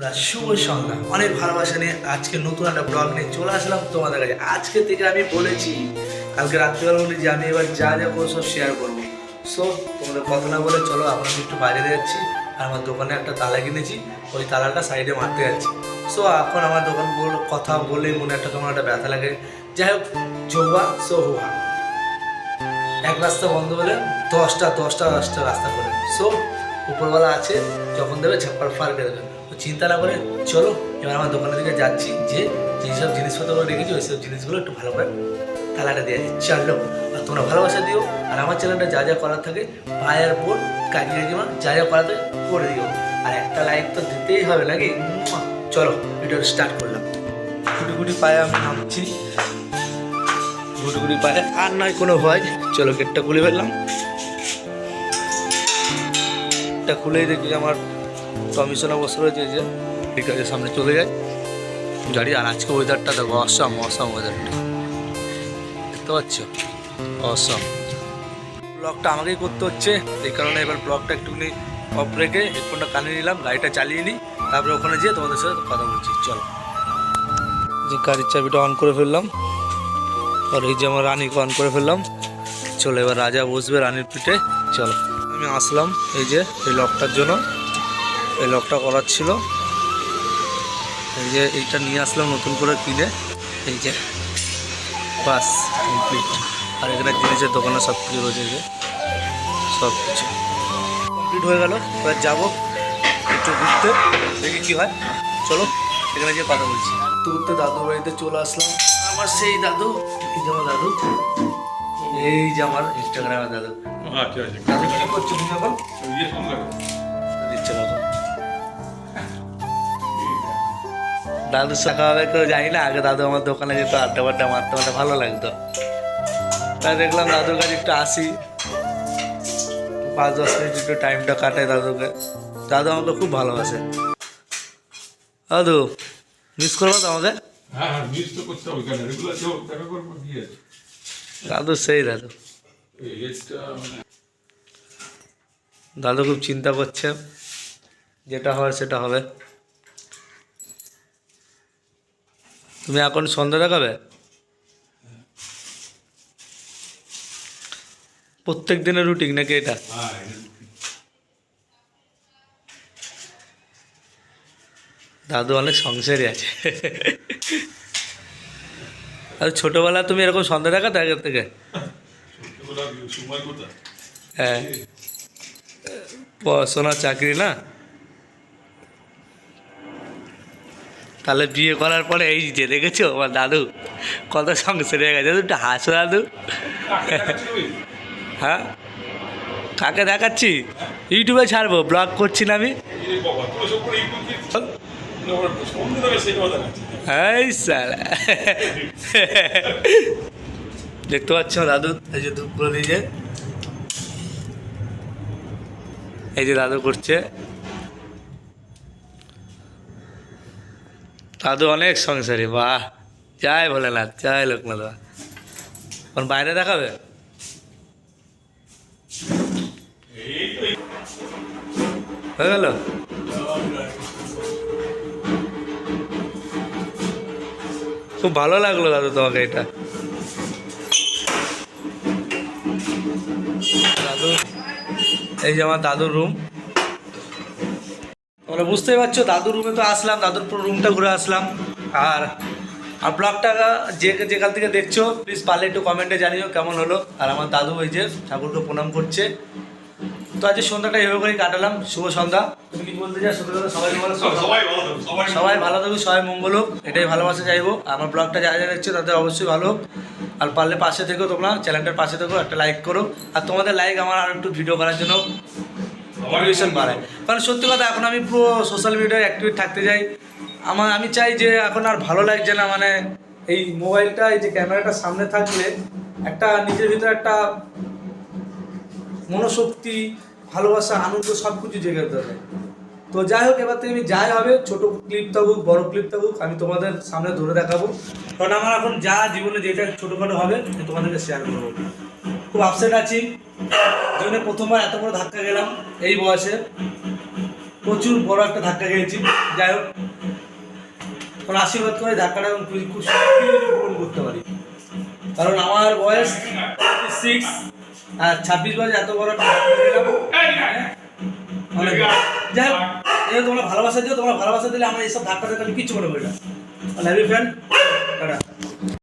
বন্ধুরা, শুভ সন্ধ্যা। অনেক ভালোবাসা নিয়ে আজকে নতুন একটা ব্লগ নিয়ে চলে আসলাম তোমাদের কাছে। আজকে থেকে আমি বলেছি কালকে রাত্রিবেলা বলি যে আমি এবার যা যা করব সব শেয়ার করব। সো তোমাদের কথা না বলে চলো এখন আমি একটু বাইরে যাচ্ছি। আর আমার দোকানে একটা তালা কিনেছি ওই তালাটা সাইডে মারতে যাচ্ছি। সো এখন আমার দোকান কথা বলে মনে একটা কেমন একটা ব্যথা লাগে। যাই হোক যোগা সো হুয়া এক রাস্তা বন্ধ হলে দশটা দশটা দশটা রাস্তা করে সো উপরওয়ালা আছে যখন দেবে ঝাপ্পার ফার করে দেবে। চিন্তা না করে চলো, এবার আমার দোকানের দিকে যাচ্ছি যে যেসব জিনিসপত্রগুলো রেখেছি, ওই সব জিনিসগুলো একটু ভালো করে দিয়ে দিচ্ছি। চলো, আর তোমরা ভালোবাসা দিও, আর আমার চ্যানেলটা যা যা করার থাকে ভাই আর বোন কাকি কাকিমা, যা যা থাকে করে দিও। আর একটা লাইক তো দিতেই হবে মুয়া। চলো ভিডিও স্টার্ট করলাম। গুটি গুটি পায়ে আমি নামছি। গুটগুড়ি পায়ে আর নয়, কোনো ভয় চলো গেটটা খুলে ফেললাম। খুলেই দেখি আমার কমিশনে বসে রয়েছে যে, ঠিক আছে, সামনে চলে যায় গাড়ি, আর আজকে ওয়েদারটা দেখো অসম অসম ওয়েদারটা দেখতে পাচ্ছ? অসম ব্লগটা আমাকেই করতে হচ্ছে, এই কারণে এবার ব্লগটা একটুখানি অফ রেখে হেডফোনটা কানে নিলাম, গাড়িটা চালিয়ে নিই, তারপরে ওখানে যেয়ে তোমাদের সাথে কথা বলছি। চলো। যে গাড়ির চাবিটা অন করে ফেললাম, আর এই যে আমার রানীকে অন করে ফেললাম। চলো, এবার রাজা বসবে রানীর পিঠে। চলো, আমি আসলাম এই যে, এই লকটার জন্য। এই লকটা করার ছিল। এই যে এইটা নিয়ে আসলাম নতুন করে কিনে। এই যে বাস কমপ্লিট। আর এখানে জিনিসের দোকানে সব কিছু রয়েছে যে সব কিছু। কমপ্লিট হয়ে গেল। এবার যাব একটু ঘুরতে। দেখি কী হয়। চলো এখানে যে কথা বলছি। ঘুরতে দাদু বাড়িতে চলে আসলাম। আমার সেই দাদু। এই যে আমার দাদু। এই যে আমার ইনস্টাগ্রামের দাদু। আচ্ছা আচ্ছা। কি করছ তুমি এখন? দাদুর শাখা হবে কেউ জানি না আগে দাদু আমার দোকানে যেত আড্ডা বাড্ডা মারতে মারতে ভালো লাগতো। তাই দেখলাম দাদুর কাছে একটু আসি। পাঁচ দশ মিনিট একটু টাইমটা কাটে দাদুকে। দাদু আমাকে খুব ভালোবাসে। দাদু মিস করব তো আমাকে হ্যাঁ হ্যাঁ তো করতে হবে কেন? রেগুলার তো দেখা করব কি আছে? দাদু সেই দাদু। মানে দাদু খুব চিন্তা করছে যেটা হয় সেটা হবে। তুমি এখন সন্ধ্যা দেখাবে? প্রত্যেক দিনের রুটিন নাকি এটা? দাদু অনেক সংসারই আছে। আর ছোটবেলা তুমি এরকম সন্ধ্যা দেখাতে আগের থেকে? হ্যাঁ। পড়াশোনা চাকরি না? তাহলে বিয়ে করার পরে এই যে দেখেছ আমার দাদু? কত সংসারে গেছে একটু হাসো দাদু? হ্যাঁ? কাকে দেখাচ্ছি? ইউটিউবে ছাড়বো, ব্লগ করছি না আমি। এই স্যার। দেখতে পাচ্ছ দাদু? এই যে নিজে এই যে দাদু করছে। দাদু অনেক সংসারী, বাহ। যাই ভোলেনাথ যাই লোকনাথ বাবা এখন বাইরে দেখাবে? হয়ে গেল? খুব ভালো লাগল দাদু তোমাকে এটা। দাদু, এই যে আমার দাদুর রুম তোমরা বুঝতেই পারছ দাদুর রুমে তো আসলাম দাদুর পুরো রুমটা ঘুরে আসলাম। আর আর ব্লগটা যে যেখান থেকে দেখছ প্লিজ পারলে একটু কমেন্টে জানিও কেমন হলো। আর আমার দাদু ওই যে ঠাকুরকে প্রণাম করছে। তো আজকে সন্ধ্যাটা এভাবে করেই কাটালাম শুভ সন্ধ্যা। তুমি কি বলতে চাও? সবাই ভালো সবাই ভালো সবাই সবাই ভালো থাকুক সবাই মঙ্গল হোক এটাই ভালোবাসা চাইব আমার ব্লগটা যারা যারা দেখছ তাদের অবশ্যই ভালো হোক। আর পারলে পাশে থেকো তোমরা চ্যানেলটার পাশে থেকো একটা লাইক করো। আর তোমাদের লাইক আমার আর একটু ভিডিও করার জন্য। মোটিভেশন বাড়ায় কারণ সত্যি কথা, এখন আমি পুরো সোশ্যাল মিডিয়ায় অ্যাক্টিভ থাকতে যাই আমার, আমি চাই যে এখন আর ভালো লাগছে না মানে এই মোবাইলটা এই যে ক্যামেরাটা সামনে থাকলে একটা নিজের ভিতরে একটা মনোশক্তি, ভালোবাসা, আনন্দ সব কিছু জেগে ধরে তো যাই হোক, এবার থেকে আমি যাই হবে, ছোট ক্লিপ থাকুক বড় ক্লিপ থাকুক আমি তোমাদের সামনে ধরে দেখাবো। কারণ আমার এখন যা জীবনে যেটা ছোটোখাটো হবে তোমাদেরকে শেয়ার করব। খুব আপসেট আছি। জন্য প্রথমবার এত বড় ধাক্কা গেলাম এই বয়সে। প্রচুর বড় একটা ধাক্কা খেয়েছি। যাই হোক তোর আশীর্বাদ করে ধাক্কাটা এবং খুব পূরণ করতে পারি। কারণ আমার বয়স সিক্স আর ছাব্বিশ বছর এত বড় একটা অনেক যাই হোক তোমরা ভালোবাসা দিও, তোমরা ভালোবাসা দিলে আমার এইসব ধাক্কা ধাক্কা আমি কিচ্ছু মনে করি না। ফ্রেন্ড